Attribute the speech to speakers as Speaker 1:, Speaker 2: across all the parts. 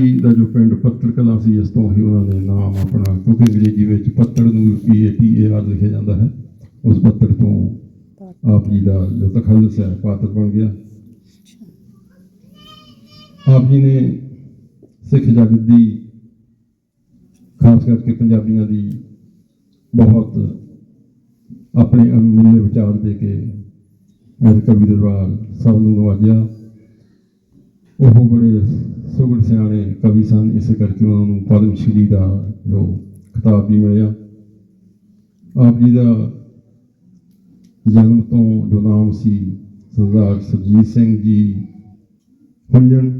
Speaker 1: ਜੀ ਦਾ ਜੋ ਪਿੰਡ ਪੱਤਰ ਕਲਾ ਸੀ, ਇਸ ਤੋਂ ਹੀ ਉਹਨਾਂ ਨੇ ਨਾਮ ਆਪਣਾ ਕਿਉਂਕਿ ਅੰਗਰੇਜ਼ੀ ਵਿੱਚ ਪੱਤਰ ਨੂੰ ਪੀ ਏ ਟੀ ਏ ਆਰ ਲਿਖਿਆ ਜਾਂਦਾ ਹੈ। ਉਸ ਪੱਤਰ ਤੋਂ ਆਪ ਜੀ ਦਾ ਜੋ ਤਖਲਸ ਹੈ, ਪਾਤਰ ਬਣ ਗਿਆ। ਆਪ ਜੀ ਨੇ ਸਿੱਖ ਜਗਤ ਦੀ, ਖਾਸ ਕਰਕੇ ਪੰਜਾਬੀਆਂ ਦੀ ਬਹੁਤ ਆਪਣੇ ਅਨਮੁੱਲੇ ਵਿਚਾਰ ਦੇ ਕੇ ਮੈਂ ਕਵੀ ਦਰਬਾਰ ਸਭ ਨੂੰ ਨਵਾਜਿਆ। ਉਹ ਬੜੇ ਸੁਗੜ ਸਿਆਣੇ ਕਵੀ ਸਨ, ਇਸ ਕਰਕੇ ਉਹਨਾਂ ਨੂੰ ਪਦਮ ਸ਼੍ਰੀ ਦਾ ਜੋ ਖਿਤਾਬ ਵੀ ਮਿਲਿਆ। ਆਪ ਜੀ ਦਾ ਜਨਮ ਤੋਂ ਜੋ ਨਾਮ ਸੀ ਸਰਦਾਰ ਸੁਰਜੀਤ ਸਿੰਘ ਜੀ ਹੁੰਜਣ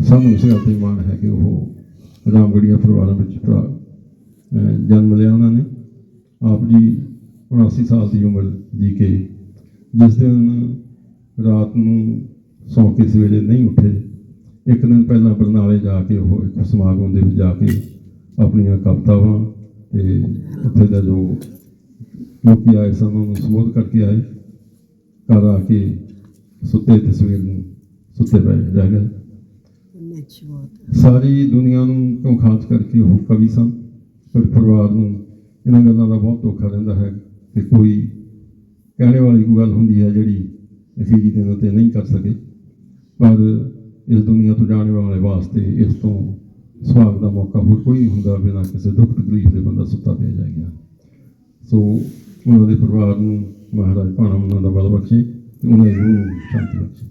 Speaker 1: ਸਾਨੂੰ ਇਸ ਗੱਲ ਤੇ ਮਾਣ ਹੈ ਕਿ ਉਹ ਰਾਮਗੜੀਆ ਪਰਿਵਾਰਾਂ ਵਿੱਚ ਜਨਮ ਲਿਆ ਉਹਨਾਂ ਨੇ। ਆਪ ਜੀ 79 ਸਾਲ ਦੀ ਉਮਰ ਜੀ ਕੇ ਜਿਸ ਦਿਨ ਰਾਤ ਨੂੰ ਸੌਂ ਕੇ ਸਵੇਰੇ ਨਹੀਂ ਉੱਠੇ। ਇੱਕ ਦਿਨ ਪਹਿਲਾਂ ਬਰਨਾਲੇ ਜਾ ਕੇ ਉਹ ਇੱਕ ਸਮਾਗਮ ਦੇ ਵਿੱਚ ਜਾ ਕੇ ਆਪਣੀਆਂ ਕਵਿਤਾਵਾਂ ਤੇ ਉੱਥੇ ਦਾ ਜੋ ਲੋਕੀ ਆਏ ਸਨ, ਉਹਨੂੰ ਸੰਬੋਧ ਕਰਕੇ ਆਏ। ਘਰ ਆ ਕੇ ਸੁੱਤੇ ਤੇ ਸਵੇਰ ਨੂੰ ਸੁੱਤੇ ਪਏ ਜਾ ਗਏ। ਸਾਰੀ ਦੁਨੀਆ ਨੂੰ ਕਿਉਂ ਖਾਸ ਕਰਕੇ ਉਹ ਕਵੀ ਸਨ ਪਰ ਪਰਿਵਾਰ ਨੂੰ ਇਹਨਾਂ ਗੱਲਾਂ ਦਾ ਬਹੁਤ ਧੋਖਾ ਰਹਿੰਦਾ ਹੈ ਕਿ ਕੋਈ ਕਹਿਣੇ ਵਾਲੀ ਕੋਈ ਗੱਲ ਹੁੰਦੀ ਹੈ ਜਿਹੜੀ ਅਸੀਂ ਜੀ ਦੇ 'ਤੇ ਨਹੀਂ ਕਰ ਸਕੇ। ਪਰ ਇਸ ਦੁਨੀਆ ਤੋਂ ਜਾਣ ਵਾਲੇ ਵਾਸਤੇ ਇਸ ਤੋਂ ਸੁਹਾਗ ਦਾ ਮੌਕਾ ਹੋਰ ਕੋਈ ਨਹੀਂ ਹੁੰਦਾ ਬਿਨਾਂ ਕਿਸੇ ਦੁੱਖ ਤਕਲੀਫ ਦੇ ਬੰਦਾ ਸੁੱਤਾ ਪਿਆ ਜਾਏਗਾ ਸੋ ਉਹਨਾਂ ਦੇ ਪਰਿਵਾਰ ਨੂੰ ਮਹਾਰਾਜ ਭਾਣਾ ਉਹਨਾਂ ਦਾ ਬਲ ਬਖਸ਼ੇ ਤੇ ਉਹਨਾਂ ਦੀ ਰੂਹ ਨੂੰ ਸ਼ਾਂਤੀ ਬਖਸ਼ੇ।